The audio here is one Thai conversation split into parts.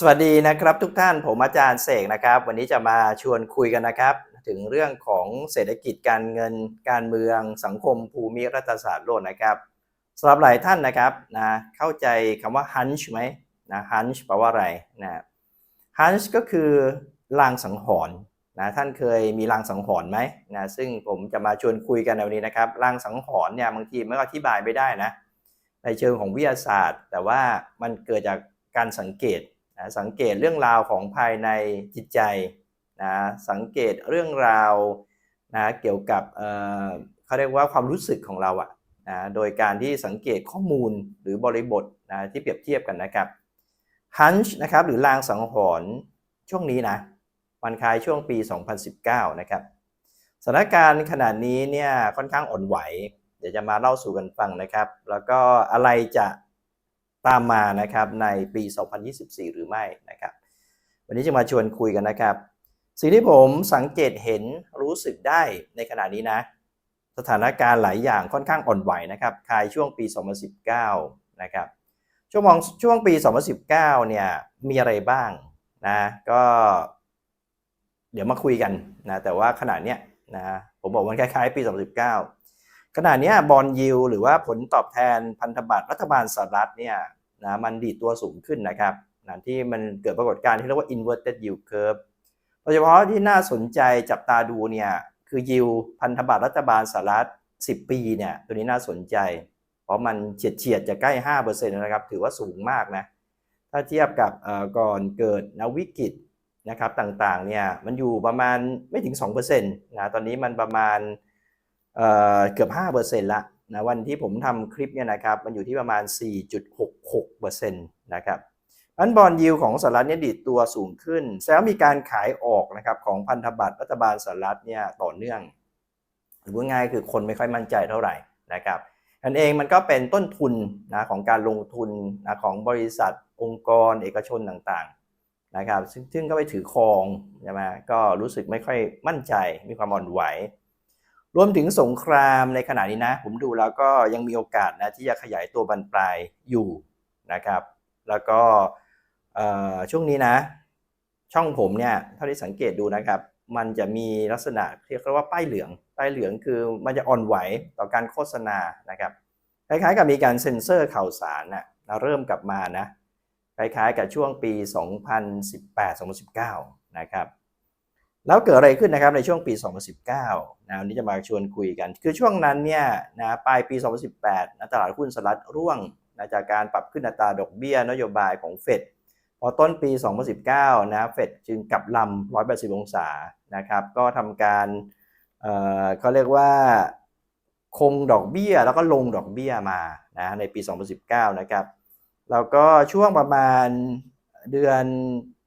สวัสดีนะครับทุกท่านผมอาจารย์เสกนะครับ วันนี้จะมาชวนคุยกันนะครับ ถึงเรื่องของเศรษฐกิจการเงินการเมือง สังคมภูมิรัฐศาสตร์โลกนะครับสำหรับหลายท่านนะครับนะเข้าใจคำว่า hunch ไหมนะ hunch แปลว่าอะไรนะ hunch ก็คือลางสังหรณ์นะท่านเคยมีลางสังหรณ์ไหมนะซึ่งผมจะมาชวนคุยกันในวันนี้นะครับลางสังหรณ์เนี่ยบางทีไมันก็อธิบายไม่ได้นะในเชิงของวิทยาศาสตร์ แต่ว่ามันเกิดจากการสังเกต นะสังเกตเรื่องราวของภายในจิตใจนะสังเกตเรื่องราวนะเกี่ยวกับเเขาเรียกว่าความรู้สึกของเราอะนะโดยการที่สังเกตข้อมูลหรือบริบทนะที่เปรียบเทียบกันนะครับ hunch นะครับหรือลางสังหรณ์ช่วงนี้นะวันคล้ายช่วงปี 2019 นะครับสถานการณ์ขนาดนี้เนี่ยค่อนข้างอ่อนไหว เดี๋ยวจะมาเล่าสู่กันฟังนะครับ แล้วก็อะไรจะ ตามมานะครับในปี 2024 หรือไม่นะครับ วันนี้จะมาชวนคุยกันนะครับ สิ่งที่ผมสังเกตเห็นรู้สึกได้ในขณะนี้นะ สถานการณ์หลายอย่างค่อนข้างอ่อนไหวนะครับคลายช่วงปี 2019 นะครับ ช่วงมองช่วงปี 2019 เนี่ยมีอะไรบ้างนะก็เดี๋ยวมาคุยกันนะแต่ว่าขณะเนี้ยนะผมบอกมันคล้ายๆ ปี 2019ขณะเนี้ยบอลยิวหรือว่าผลตอบแทนพันธบัตรรัฐบาลสหรัฐเนี่ย นะมันดีดตัวสูงขึ้นนะครับนะที่มันเกิดปรากฏการณ์ที่เรียกว่า inverted yield curve โดยเฉพาะที่น่าสนใจจับตาดูเนี่ยคือยิวพันธบัตรรัฐบาลสหรัฐ 10 ปีเนี่ยตัวนี้น่าสนใจ เพราะมันเฉียดเฉียดจะใกล้ 5%นะครับ ถือว่าสูงมากนะ ถ้าเทียบกับก่อนเกิดนะวิกฤตนะครับต่างๆเนี่ยมันอยู่ประมาณไม่ถึง2%นะตอนนี้มันประมาณเอ่อเกือบ5%ละ นะวันที่ผมทำคลิปเนี่ยนะครับมันอยู่ที่ประมาณ 4.66%นะครับอันบอลยิวของสหรัฐเนี่ยดีดตัวสูงขึ้นแสดงว่ามีการขายออกนะครับของพันธบัตรรัฐบาลสหรัฐเนี่ยต่อเนื่อง หรือว่าง่ายคือคนไม่ค่อยมั่นใจเท่าไหร่นะครับอันเองมันก็เป็นต้นทุนนะของการลงทุนนะของบริษัทองค์กรเอกชนต่างๆนะครับซึ่งซึ่งก็ไปถือครองใช่ไหมก็รู้สึกไม่ค่อยมั่นใจมีความอ่อนไหว รวมถึงสงครามในขณะนี้นะ ผมดูแล้วก็ยังมีโอกาสนะที่จะขยายตัวบรรปลายอยู่นะครับ แล้วก็ช่วงนี้นะ ช่องผมเนี่ยเท่าที่สังเกตดูนะครับ มันจะมีลักษณะเรียกว่าป้ายเหลือง ป้ายเหลืองคือมันจะอ่อนไหวต่อการโฆษณานะครับคล้ายๆกับมีการเซ็นเซอร์ข่าวสารนะนะเริ่มกลับมานะคล้ายๆกับช่วงปี 2018-2019 นะครับ แล้วเกิดอะไรขึ้นนะครับในช่วงปี 2019 นะวันนี้จะมาชวนคุยกัน คือช่วงนั้นเนี่ยนะปลายปี 2018นะตลาดหุ้นสหรัฐร่วงนะจากการปรับขึ้นอัตราดอกเบี้ยนโยบายของเฟดพอต้นปี 2019 นะเฟดจึงกลับลำ 180 องศานะครับ ก็ทำการเอ่อเขาเรียกว่าคงดอกเบี้ยแล้วก็ลงดอกเบี้ยมานะในปี 2019 นะครับ แล้วก็ช่วงประมาณเดือน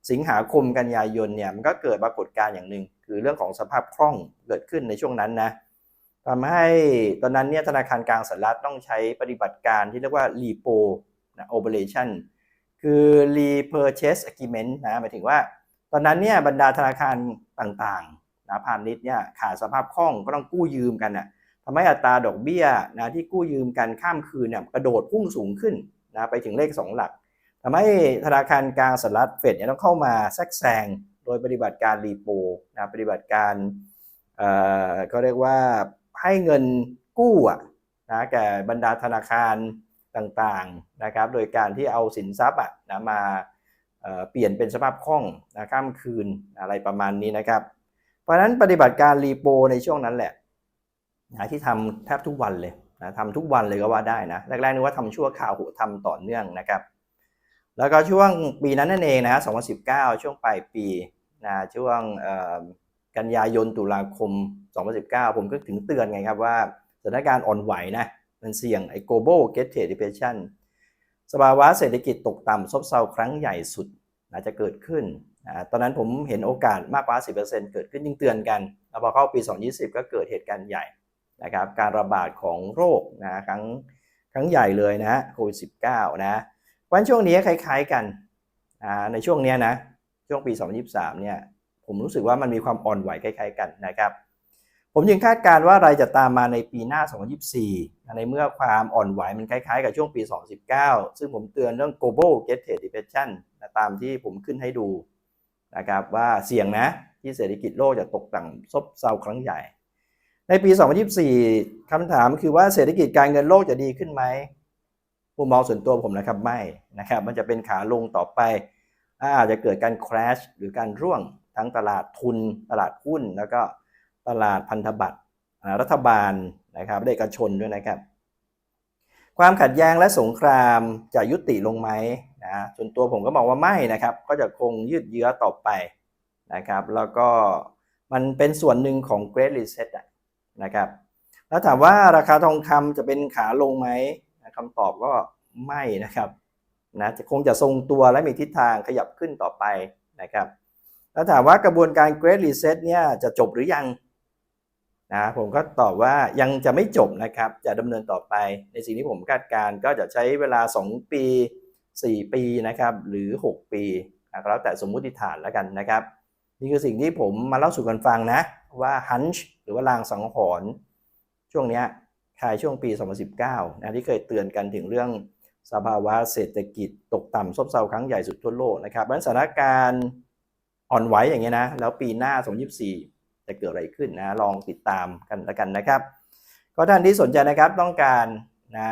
สิงหาคมกันยายนเนี่ยมันก็เกิดปรากฏการณ์อย่างหนึ่งคือเรื่องของสภาพคล่องเกิดขึ้นในช่วงนั้นนะทำให้ตอนนั้นเนี่ยธนาคารกลางสหรัฐต้องใช้ปฏิบัติการที่เรียกว่า repo นะ operation คือ repurchase agreement นะหมายถึงว่า ตอนนั้นเนี่ยบรรดาธนาคารต่างๆนะพาณิชย์เนี่ยขาดสภาพคล่องก็ต้องกู้ยืมกันนะทำให้อัตราดอกเบี้ยนะที่กู้ยืมกันข้ามคืนเนี่ยกระโดดพุ่งสูงขึ้นนะไปถึงเลข 2 หลัก ทำให้ธนาคารกลางสหรัฐเฟดเนี่ยต้องเข้ามาแทรกแซงโดยปฏิบัติการรีโปนะปฏิบัติการเอ่อก็เรียกว่าให้เงินกู้อะนะแก่บรรดาธนาคารต่างๆนะครับ โดยการที่เอาสินทรัพย์อะนะมาเเปลี่ยนเป็นสภาพคล่องนะข้ามคืนอะไรประมาณนี้นะครับ เพราะฉะนั้นปฏิบัติการรีโปในช่วงนั้นแหละนะที่ทำแทบทุกวันเลยนะทำทุกวันเลยก็ว่าได้นะแรกๆนึกว่าทำชั่วคราวโหทำต่อเนื่องนะครับ แล้วก็ช่วงปีนั้นนั่นเองนะ2019 ช่วงปลายปีนะช่วงกันยายนตุลาคม 2019 ผมก็ถึงเตือนไงครับว่าสถานการณ์อ่อนไหวนะมันเสี่ยงไอ้ global get depression สภาวะเศรษฐกิจตกต่ำซบเซาครั้งใหญ่สุดอาจจะเกิดขึ้นนะตอนนั้นผมเห็นโอกาสมากกว่า 10%เกิดขึ้นยิ่งเตือนกันแล้วพอเข้าปี 2020 ก็เกิดเหตุการณ์ใหญ่นะครับการระบาดของโรคนะครั้งครั้งใหญ่เลยนะโควิด -19 นะ วันช่วงนี้คล้าย ๆกันในช่วงนี้นะช่วงปี 2023 เนี่ยผมรู้สึกว่ามันมีความอ่อนไหวคล้าย ๆ กันนะครับผมยังคาดการณ์ว่าอะไรจะตามมาในปีหน้า 2024 ในเมื่อความอ่อนไหวมันคล้ายๆ กับช่วงปี 2019 ซึ่งผมเตือนเรื่อง global get depression ตามที่ผมขึ้นให้ดูนะครับว่าเสี่ยงนะที่เศรษฐกิจโลกจะตกต่ำซบเซาครั้งใหญ่ ในปี 2024 คำถามคือว่าเศรษฐกิจการเงินโลกจะดีขึ้นไหม มุมมองส่วนตัวผมนะครับไม่นะครับมันจะเป็นขาลงต่อไปอาจจะเกิดการ crash หรือการร่วงทั้งตลาดทุนตลาดหุ้น แล้วก็ตลาดพันธบัตรรัฐบาลนะครับเอกชนด้วยนะครับ ความขัดแย้งและสงครามจะยุติลงไหมนะส่วนตัวผมก็มองว่าไม่นะครับ ก็จะคงยืดเยื้อต่อไปนะครับ แล้วก็มันเป็นส่วนหนึ่งของ Great Reset นะครับ แล้วถามว่าราคาทองคำจะเป็นขาลงไหม คำตอบก็ไม่นะครับนะจะคงจะทรงตัวและมีทิศทางขยับขึ้นต่อไปนะครับแล้วถามว่ากระบวนการ Great Reset เนี่ยจะจบหรือยังนะผมก็ตอบว่ายังจะไม่จบนะครับ จะดำเนินต่อไป ในสิ่งที่ผมคาดการณ์ก็จะใช้เวลา 2 ปี 4 ปีนะครับหรือ 6 ปีนะแล้วแต่สมมุติฐานแล้วกันนะครับ นี่คือสิ่งที่ผมมาเล่าสู่กันฟังนะ ว่า hunch หรือว่าลางสังหรณ์ช่วงเนี้ย คายช่วงปี 2019 นะที่เคยเตือนกันถึงเรื่องสภาวะเศรษฐกิจตกต่ำซบเซาครั้งใหญ่สุดทั่วโลกนะครับเพราะฉะนั้นสถานการณ์อ่อนไหวอย่างเงี้ยนะ แล้วปีหน้า 2024 จะเกิดอะไรขึ้นนะ ลองติดตามกันล้วกันนะครับ ก็ท่านที่สนใจนะครับต้องการนะ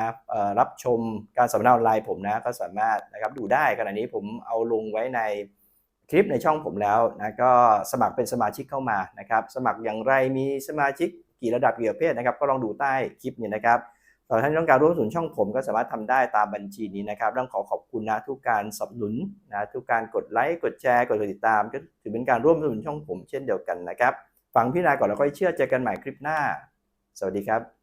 รับชมการสัมมนาออนไลน์ผมนะ ก็สามารถนะครับดูได้ขณะนี้ผมเอาลงไว้ในคลิปในช่องผมแล้วนะก็สมัครเป็นสมาชิกเข้ามานะครับ สมัครอย่างไรมีสมาชิก กี่ระดับกี่ประเภทนะครับ ก็ลองดูใต้คลิปนี้นะครับถ้าท่านต้องการร่วมสนุนช่องผมก็สามารถทำได้ตามบัญชีนี้นะครับต้องขอขอบคุณนะทุกการสนับสนุนนะทุกการกดไลค์กดแชร์กดติดตาม ก็ถือเป็นการร่วมสนุนช่องผมเช่นเดียวกันนะครับ ฟังพี่นาก่อนแล้วค่อยเชื่อเจอกันใหม่คลิปหน้า สวัสดีครับ